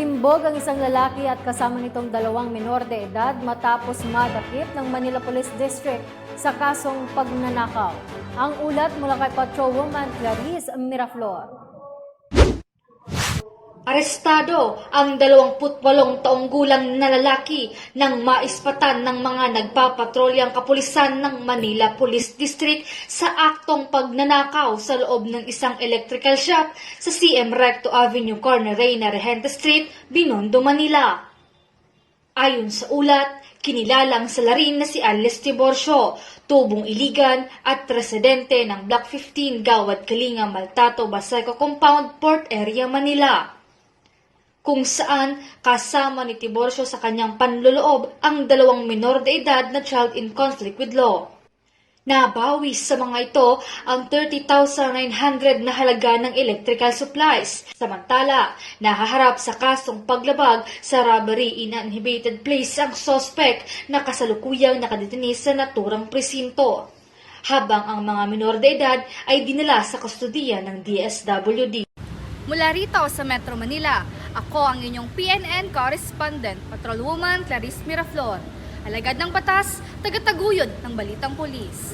Timbog ang isang lalaki at kasama nitong dalawang minor de edad matapos madakip ng Manila Police District sa kasong pagnanakaw. Ang ulat mula kay Patrolwoman Clarice Miraflor. Arestado ang 28 taong gulang na lalaki nang maispatan ng mga nagpapatrolyang kapulisan ng Manila Police District sa aktong pagnanakaw sa loob ng isang electrical shop sa CM Recto Avenue Corner Reyna Regente Street, Binondo, Manila. Ayon sa ulat, kinilalang salarin na si Alice Tiborcio, tubong iligan at presidente ng Block 15 Gawad Kalinga Maltato Baseco Compound, Port Area, Manila kung saan kasama ni Tiborcio sa kanyang panloloob ang dalawang minor de edad na child in conflict with law. Nabawi sa mga ito ang 30,900 na halaga ng electrical supplies. Samantala, nahaharap sa kasong paglabag sa robbery in an inhabited place ang sospek na kasalukuyang nakadetinis sa naturang presinto. Habang ang mga minor de edad ay dinala sa kustudiya ng DSWD. Mula rito sa Metro Manila, ako ang inyong PNN correspondent, Patrolwoman Clarice Miraflor. Alagad ng batas, tagataguyod ng Balitang Pulis.